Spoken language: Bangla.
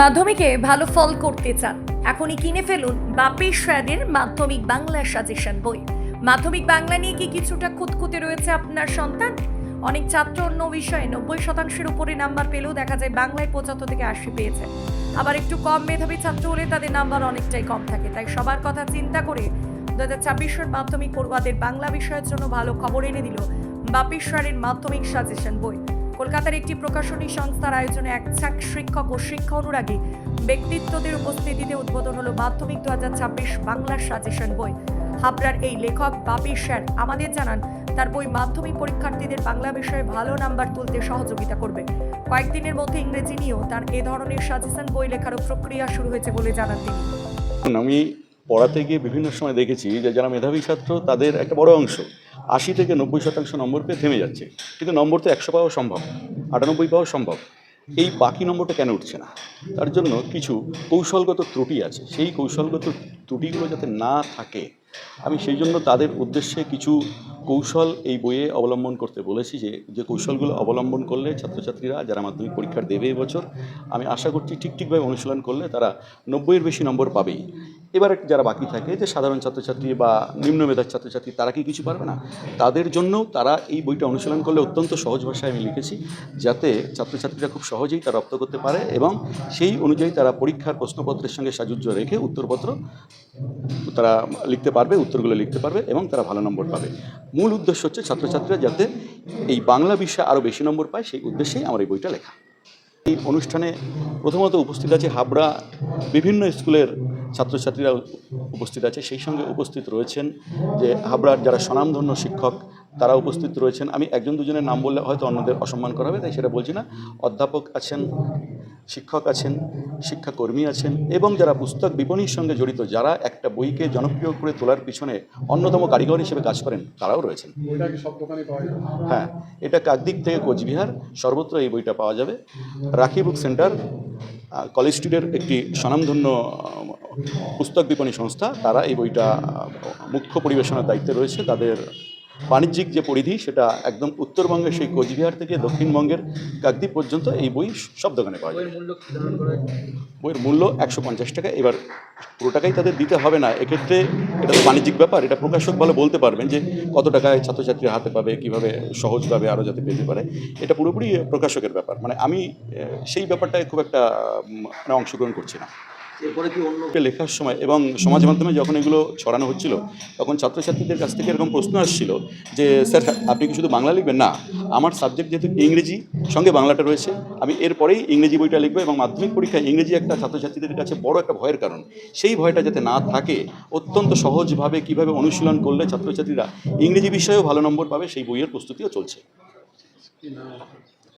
মাধ্যমিকে ভালো ফল করতে চান, এখনই কিনে ফেলুন বাপি শ্রেণির মাধ্যমিক বাংলা সাজেশন বই। মাধ্যমিক বাংলা নিয়ে কি কিছুটা খুঁতখুঁতে রয়েছে আপনার সন্তান? অনেক ছাত্র অন্য বিষয়ে নব্বই শতাংশের উপরে নাম্বার পেলেও দেখা যায় বাংলায় পঁচাত্তর থেকে আশি পেয়েছে। আবার একটু কম মেধাবী ছাত্র হলে তাদের নাম্বার অনেকটাই কম থাকে। তাই সবার কথা চিন্তা করে দু হাজার ছাব্বিশের মাধ্যমিক পড়ুয়াদের বাংলা বিষয়ের জন্য ভালো খবর এনে দিল বাপিশ্বরের মাধ্যমিক সাজেশন বই। কলকাতার একটি প্রকাশনী সংস্থার আয়োজনে এক ছাক শিক্ষক ও শিক্ষা অনুরাগী ব্যক্তিত্বদের উপস্থিতিতে উদ্বোধন হলো মাধ্যমিক দু হাজার ছাব্বিশ বাংলা সাজেশন বই। হাবড়ার এই লেখক বাপি স্যার আমাদের জানান, তার বই মাধ্যমিক পরীক্ষার্থীদের বাংলা বিষয়ে ভালো নাম্বার তুলতে সহযোগিতা করবে। কয়েকদিনের মধ্যে ইংরেজি নিয়েও তার এ ধরনের সাজেশন বই লেখারও প্রক্রিয়া শুরু হয়েছে বলে জানান তিনি। আমি পড়াতে গিয়ে বিভিন্ন সময় দেখেছি যে যারা মেধাবী ছাত্র, তাদের একটা বড় অংশ আশি থেকে নব্বই শতাংশ নম্বর পেয়ে থেমে যাচ্ছে। কিন্তু নম্বর তো একশো পাওয়া সম্ভব, আটানব্বই পাওয়া সম্ভব। এই বাকি নম্বরটা কেন উঠছে না? তার জন্য কিছু কৌশলগত ত্রুটি আছে। সেই কৌশলগত ত্রুটিগুলো যাতে না থাকে, আমি সেই জন্য তাদের উদ্দেশ্যে কিছু কৌশল এই বইয়ে অবলম্বন করতে বলেছি যে যে কৌশলগুলো অবলম্বন করলে ছাত্রছাত্রীরা, যারা মাধ্যমিক পরীক্ষার দেবে এবছর আমি আশা করছি ঠিক ঠিকভাবে অনুশীলন করলে তারা নব্বইয়ের বেশি নম্বর পাবেই। এবার যারা বাকি থাকে যে সাধারণ ছাত্রছাত্রী বা নিম্ন মেধার ছাত্রছাত্রী, তারা কি কিছু পারবে না? তাদের জন্য তারা এই বইটা অনুশীলন করলে অত্যন্ত সহজ ভাষায় আমি লিখেছি, যাতে ছাত্রছাত্রীরা খুব সহজেই তা রপ্ত করতে পারে এবং সেই অনুযায়ী তারা পরীক্ষার প্রশ্নপত্রের সঙ্গে সাজুজ্য রেখে উত্তরপত্র তারা লিখতে পারবে, উত্তরগুলো লিখতে পারবে এবং তারা ভালো নম্বর পাবে। মূল উদ্দেশ্য হচ্ছে ছাত্রছাত্রীরা যাতে এই বাংলা বিষয়ে আরও বেশি নম্বর পায়, সেই উদ্দেশ্যেই আমার এই বইটা লেখা। এই অনুষ্ঠানে প্রথমত উপস্থিত আছে হাবড়া বিভিন্ন স্কুলের ছাত্রছাত্রীরা উপস্থিত আছে। সেই সঙ্গে উপস্থিত রয়েছেন যে হাবড়ার যারা স্বনামধন্য শিক্ষক, তারা উপস্থিত রয়েছেন। আমি একজন দুজনের নাম বললে হয়তো অন্যদের অসম্মান করা হবে, তাই সেটা বলছি না। অধ্যাপক আছেন শিক্ষক আছেন শিক্ষাকর্মী আছেন এবং যারা পুস্তক বিপণীর সঙ্গে জড়িত যারা একটা বইকে জনপ্রিয় করে তোলার পিছনে অন্যতম কারিগর হিসেবে কাজ করেন তারাও রয়েছেন। হ্যাঁ এটা কাকদ্বীপ থেকে কোচবিহার সর্বত্র এই বইটা পাওয়া যাবে। রাখি বুক সেন্টার কলেজ স্ট্রিটের একটি স্বনামধন্য পুস্তক বিপণী সংস্থা তারা এই বইটা মুখ্য পরিবেশনার দায়িত্বে রয়েছে। তাদের বাণিজ্যিক যে পরিধি সেটা একদম উত্তরবঙ্গের সেই কোচবিহার থেকে দক্ষিণবঙ্গের কাকদ্বীপ পর্যন্ত এই বই সব দোকানে পাওয়া করা বইয়ের মূল্য একশো পঞ্চাশ টাকা। এবার পুরো টাকাই তাদের দিতে হবে না। এক্ষেত্রে এটা তো বাণিজ্যিক ব্যাপার। এটা প্রকাশক ভালো বলতে পারবেন যে কত টাকায় ছাত্রছাত্রীর হাতে পাবে কীভাবে সহজভাবে আরও যাতে পেতে পারে। এটা পুরোপুরি প্রকাশকের ব্যাপার। মানে আমি সেই ব্যাপারটায় খুব একটা মানে অংশগ্রহণ করছি না। এরপরে লেখার সময় এবং সমাজ মাধ্যমে যখন এগুলো ছড়ানো হচ্ছিল, তখন ছাত্রছাত্রীদের কাছ থেকে এরকম প্রশ্ন আসছিল যে, স্যার, আপনি কি শুধু বাংলা লিখবেন? না, আমার সাবজেক্ট যেহেতু ইংরেজি, সঙ্গে বাংলাটা রয়েছে। আমি এরপরেই ইংরেজি বইটা লিখব এবং মাধ্যমিক পরীক্ষায় ইংরেজি একটা ছাত্রছাত্রীদের কাছে বড় একটা ভয়ের কারণ। সেই ভয়টা যাতে না থাকে, অত্যন্ত সহজভাবে কীভাবে অনুশীলন করলে ছাত্রছাত্রীরা ইংরেজি বিষয়েও ভালো নম্বর পাবে, সেই বইয়ের প্রস্তুতিও চলছে।